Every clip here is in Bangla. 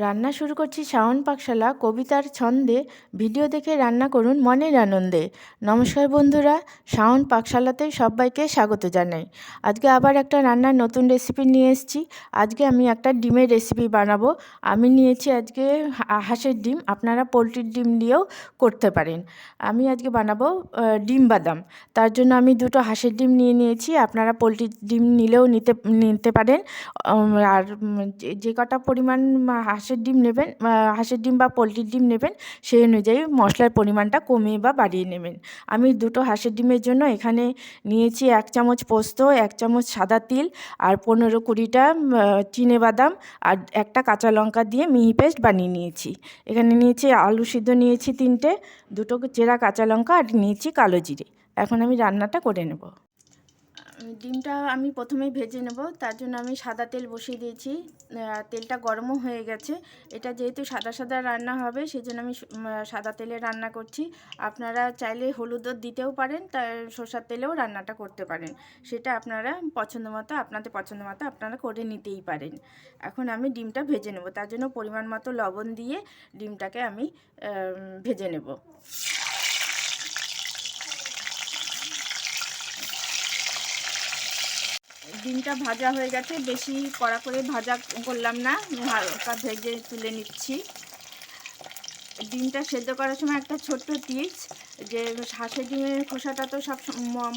রান্না শুরু করছি শাওন পাকশালা কবিতার ছন্দে। ভিডিও দেখে রান্না করুন মনের আনন্দে। নমস্কার বন্ধুরা শাওন পাকশালাতে সবাইকে স্বাগত জানাই। আজকে আবার একটা রান্নার নতুন রেসিপি নিয়ে এসেছি। আজকে আমি একটা ডিমের রেসিপি বানাবো। আমি নিয়েছি আজকে হাঁসের ডিম। আপনারা পোলট্রির ডিম দিয়েও করতে পারেন। আমি আজকে বানাবো ডিম বাদাম। তার জন্য আমি দুটো হাঁসের ডিম নিয়ে নিয়েছি। আপনারা পোলট্রির ডিম নিলেও নিতে নিতে পারেন। আর যে- কটা পরিমাণ উম, হাঁসের ডিম নেবেন হাঁসের ডিম বা পোলট্রির ডিম নেবেন, সেই অনুযায়ী মশলার পরিমাণটা কমিয়ে বা বাড়িয়ে নেবেন। আমি দুটো হাঁসের ডিমের জন্য এখানে নিয়েছি এক চামচ পোস্ত, এক চামচ সাদা তিল আর পনেরো কুড়িটা চিনে বাদাম আর একটা কাঁচা লঙ্কা দিয়ে মিহি পেস্ট বানিয়ে নিয়েছি। এখানে নিয়েছি আলু সিদ্ধ নিয়েছি তিনটে, দুটো চেরা কাঁচা লঙ্কা আর নিয়েছি কালো জিরে। এখন আমি রান্নাটা করে নেব। ডিমটা আমি প্রথমে ভেজে নেব, তার জন্য আমি সাদা তেল বসিয়ে দিয়েছি। তেলটা গরমও হয়ে গেছে। এটা যেহেতু সাদা সাদা রান্না হবে সেই জন্য আমি সাদা তেলে রান্না করছি। আপনারা চাইলে হলুদও দিতেও পারেন তার সর্ষার তেলেও রান্নাটা করতে পারেন। সেটা আপনারা পছন্দ মতো, আপনাদের পছন্দ মতো আপনারা করে নিতেই পারেন। এখন আমি ডিমটা ভেজে নেব, তার জন্য পরিমাণ মতো লবণ দিয়ে ডিমটাকে আমি ভেজে নেব। ডিমটা ভাজা হয়ে গেছে, বেশি কড়া করে ভাজা করলাম না, হালকা ভেজে তুলে নিচ্ছি। ডিমটা সেদ্ধ করার সময় একটা ছোট্ট টিপস, যে হাঁসের ডিমের খোসাটা তো সব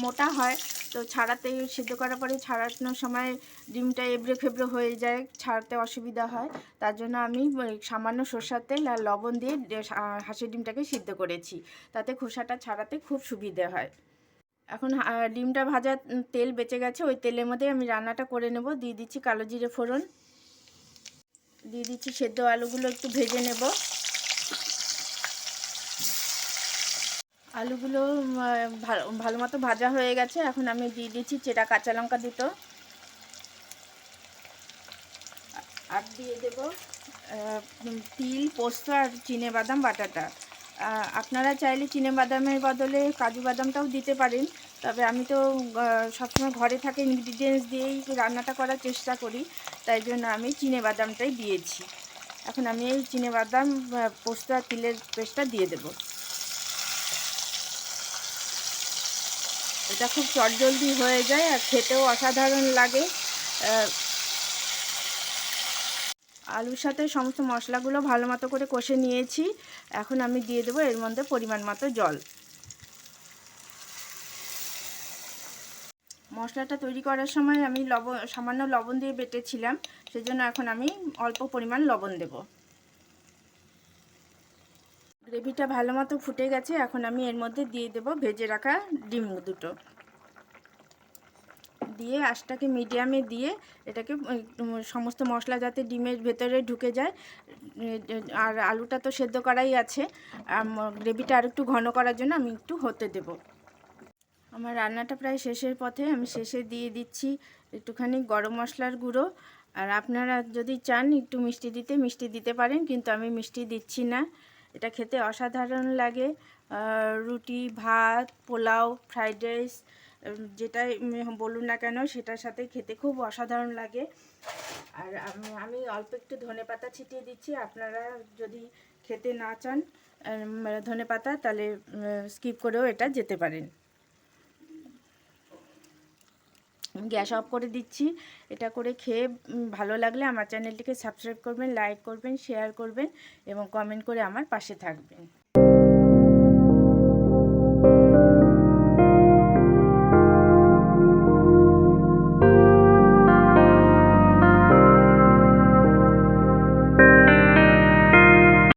মোটা হয়, তো ছাড়াতে, সেদ্ধ করার পরে ছাড়ানোর সময় ডিমটা এবড়ে ফেবড়ে হয়ে যায়, ছাড়াতে অসুবিধা হয়। তার জন্য আমি সামান্য সর্ষার তেল আর লবণ দিয়ে হাঁসের ডিমটাকে সিদ্ধ করেছি। তাতে খোসাটা ছাড়াতে খুব সুবিধে হয়। এখন ডিমটা ভাজা তেল বেঁচে গেছে, ওই তেলের মধ্যে আমি রান্নাটা করে নেব। দিয়ে দিচ্ছি কালো জিরে ফোড়ন। দিয়ে দিচ্ছি সেদ্ধ আলুগুলো একটু ভেজে নেব। আলুগুলো ভালো মতো ভাজা হয়ে গেছে। এখন আমি দিয়ে দিচ্ছি চেরা কাঁচা লঙ্কা দুটো। আর দিয়ে দেব তিল, পোস্ত আর চিনে বাদাম, বাটাটা। আপনারা চাইলে চিনে বাদামের বদলে কাজু বাদামটাও দিতে পারেন। তবে আমি তো সবসময় ঘরে থাকে ইনগ্রিডিয়েন্টস দিয়েই রান্নাটা করার চেষ্টা করি। তাই জন্য আমি চিনে বাদামটাই দিয়েছি। এখন আমি এই চিনে বাদাম পোস্ত আর তিলের পেস্টটা দিয়ে দেবো। এটা খুব চটজলদি হয়ে যায় আর খেতেও অসাধারণ লাগে। আলুর সাথে সমস্ত মশলাগুলো ভালো মতো করে কষে নিয়েছি। এখন আমি দিয়ে দেবো এর মধ্যে পরিমাণ মতো জল। মশলাটা তৈরি করার সময় আমি লবণ সামান্য লবণ দিয়ে বেটেছিলাম, সেজন্য এখন আমি অল্প পরিমাণ লবণ দেব। গ্রেভিটা ভালো মতো ফুটে গেছে, এখন আমি এর মধ্যে দিয়ে দেব ভেজে রাখা ডিম দুটো। দিয়ে আঁশটাকে মিডিয়ামে দিয়ে এটাকে সমস্ত মশলা যাতে ডিমের ভেতরে ঢুকে যায় আর আলুটা তো সেদ্ধ করাই আছে গ্রেভিটা আর একটু ঘন করার জন্য আমি একটু হতে দেব। আমার রান্নাটা প্রায় শেষের পথে, আমি শেষে দিয়ে দিচ্ছি একটুখানি গরম মশলার গুঁড়ো। আর আপনারা যদি চান একটু মিষ্টি দিতে মিষ্টি দিতে পারেন, কিন্তু আমি মিষ্টি দিচ্ছি না। এটা খেতে অসাধারণ লাগে। রুটি, ভাত, পোলাও, ফ্রাইড রাইস যেটাই বলুন না কেন, সেটার সাথে খেতে খুব অসাধারণ লাগে। আর আমি- অল্প একটু ধনে পাতা ছিটিয়ে দিচ্ছি। আপনারা যদি খেতে না চান ধনে পাতা, তাহলে স্কিপ করেও এটা যেতে পারেন। গ্যাস অফ করে দিচ্ছি। এটা করে খেয়ে ভালো লাগলে আমার চ্যানেলটিকে সাবস্ক্রাইব করবেন, লাইক করবেন, শেয়ার করবেন এবং কমেন্ট করে আমার পাশে থাকবেন।